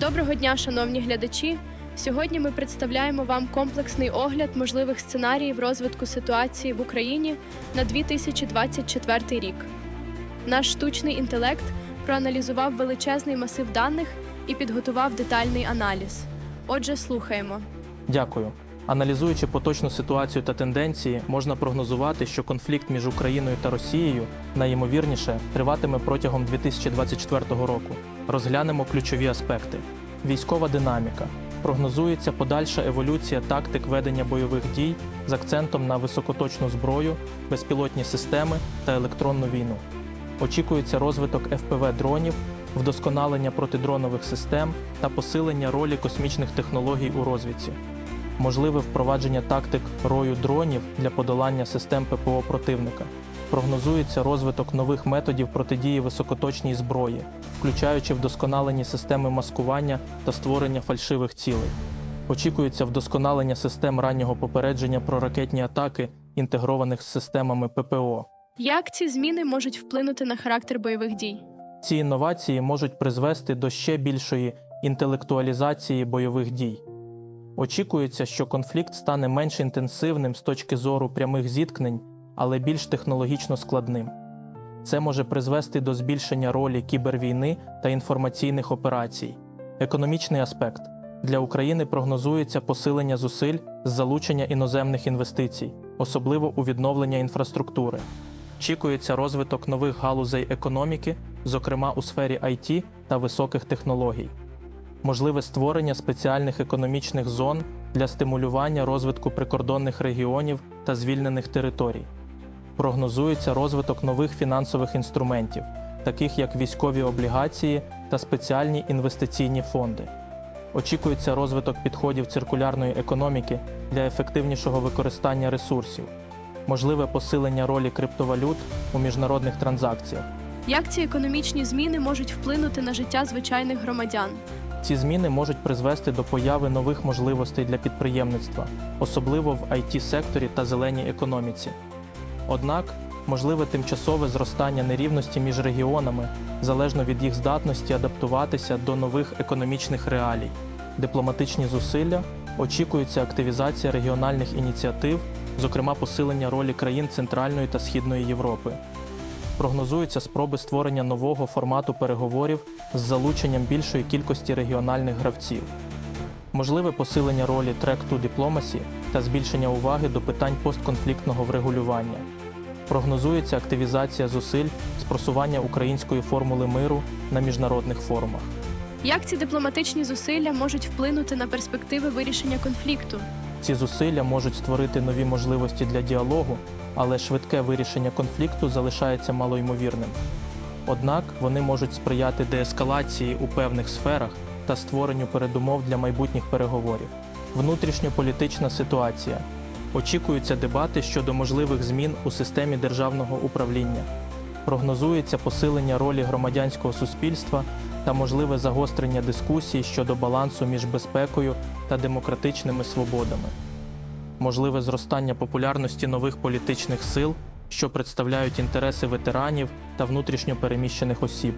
Доброго дня, шановні глядачі. Сьогодні ми представляємо вам комплексний огляд можливих сценаріїв розвитку ситуації в Україні на 2024 рік. Наш штучний інтелект проаналізував величезний масив даних і підготував детальний аналіз. Отже, слухаємо. Дякую. Аналізуючи поточну ситуацію та тенденції, можна прогнозувати, що конфлікт між Україною та Росією найімовірніше триватиме протягом 2024 року. Розглянемо ключові аспекти: військова динаміка. Прогнозується подальша еволюція тактик ведення бойових дій з акцентом на високоточну зброю, безпілотні системи та електронну війну. Очікується розвиток ФПВ дронів, вдосконалення протидронових систем та посилення ролі космічних технологій у розвідці. Можливе впровадження тактик рою дронів для подолання систем ППО противника. Прогнозується розвиток нових методів протидії високоточній зброї, включаючи вдосконалені системи маскування та створення фальшивих цілей. Очікується вдосконалення систем раннього попередження про ракетні атаки, інтегрованих з системами ППО. Як ці зміни можуть вплинути на характер бойових дій? Ці інновації можуть призвести до ще більшої інтелектуалізації бойових дій. Очікується, що конфлікт стане менш інтенсивним з точки зору прямих зіткнень, але більш технологічно складним. Це може призвести до збільшення ролі кібервійни та інформаційних операцій. Економічний аспект для України прогнозується посилення зусиль з залучення іноземних інвестицій, особливо у відновлення інфраструктури. Очікується розвиток нових галузей економіки, зокрема у сфері IT та високих технологій. Можливе створення спеціальних економічних зон для стимулювання розвитку прикордонних регіонів та звільнених територій. Прогнозується розвиток нових фінансових інструментів, таких як військові облігації та спеціальні інвестиційні фонди. Очікується розвиток підходів циркулярної економіки для ефективнішого використання ресурсів, можливе посилення ролі криптовалют у міжнародних транзакціях. Як ці економічні зміни можуть вплинути на життя звичайних громадян? Ці зміни можуть призвести до появи нових можливостей для підприємництва, особливо в it секторі та зеленій економіці. Однак, можливе тимчасове зростання нерівності між регіонами залежно від їх здатності адаптуватися до нових економічних реалій. Дипломатичні зусилля очікується активізація регіональних ініціатив, зокрема посилення ролі країн Центральної та Східної Європи. Прогнозуються спроби створення нового формату переговорів з залученням більшої кількості регіональних гравців. Можливе посилення ролі Track to Diplomacy та збільшення уваги до питань постконфліктного врегулювання. Прогнозується активізація зусиль з просування української формули миру на міжнародних форумах. Як ці дипломатичні зусилля можуть вплинути на перспективи вирішення конфлікту? Ці зусилля можуть створити нові можливості для діалогу, але швидке вирішення конфлікту залишається малоймовірним. Однак вони можуть сприяти деескалації у певних сферах та створенню передумов для майбутніх переговорів. Внутрішньополітична ситуація. Очікуються дебати щодо можливих змін у системі державного управління. Прогнозується посилення ролі громадянського суспільства та можливе загострення дискусій щодо балансу між безпекою та демократичними свободами. Можливе зростання популярності нових політичних сил, що представляють інтереси ветеранів та внутрішньо переміщених осіб.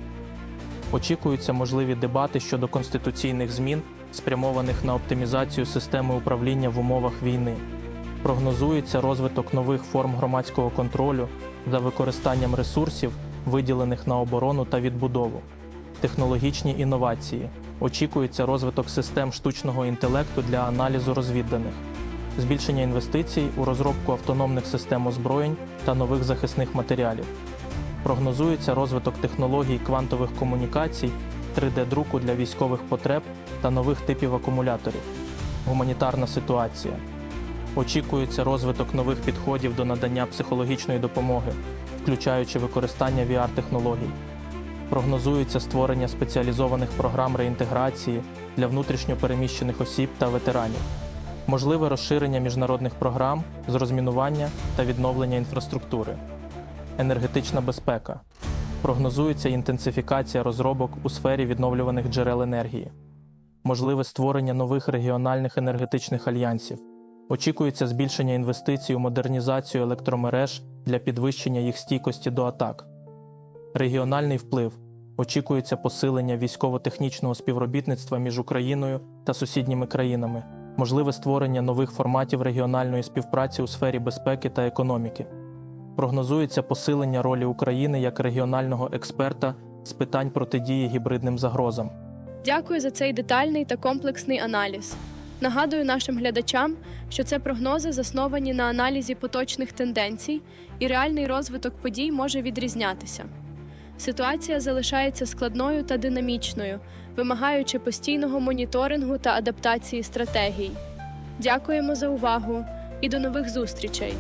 Очікуються можливі дебати щодо конституційних змін, спрямованих на оптимізацію системи управління в умовах війни. Прогнозується розвиток нових форм громадського контролю за використанням ресурсів, виділених на оборону та відбудову. Технологічні інновації. Очікується розвиток систем штучного інтелекту для аналізу розвідданих, збільшення інвестицій у розробку автономних систем озброєнь та нових захисних матеріалів. Прогнозується розвиток технологій квантових комунікацій, 3D-друку для військових потреб та нових типів акумуляторів. Гуманітарна ситуація. Очікується розвиток нових підходів до надання психологічної допомоги, включаючи використання VR-технологій. Прогнозується створення спеціалізованих програм реінтеграції для внутрішньо переміщених осіб та ветеранів. Можливе розширення міжнародних програм з розмінування та відновлення інфраструктури. Енергетична безпека. Прогнозується інтенсифікація розробок у сфері відновлюваних джерел енергії. Можливе створення нових регіональних енергетичних альянсів. Очікується збільшення інвестицій у модернізацію електромереж для підвищення їх стійкості до атак. Регіональний вплив. Очікується посилення військово-технічного співробітництва між Україною та сусідніми країнами, можливе створення нових форматів регіональної співпраці у сфері безпеки та економіки. Прогнозується посилення ролі України як регіонального експерта з питань протидії гібридним загрозам. Дякую за цей детальний та комплексний аналіз. Нагадую нашим глядачам, що це прогнози засновані на аналізі поточних тенденцій, і реальний розвиток подій може відрізнятися. Ситуація залишається складною та динамічною, вимагаючи постійного моніторингу та адаптації стратегій. Дякуємо за увагу і до нових зустрічей!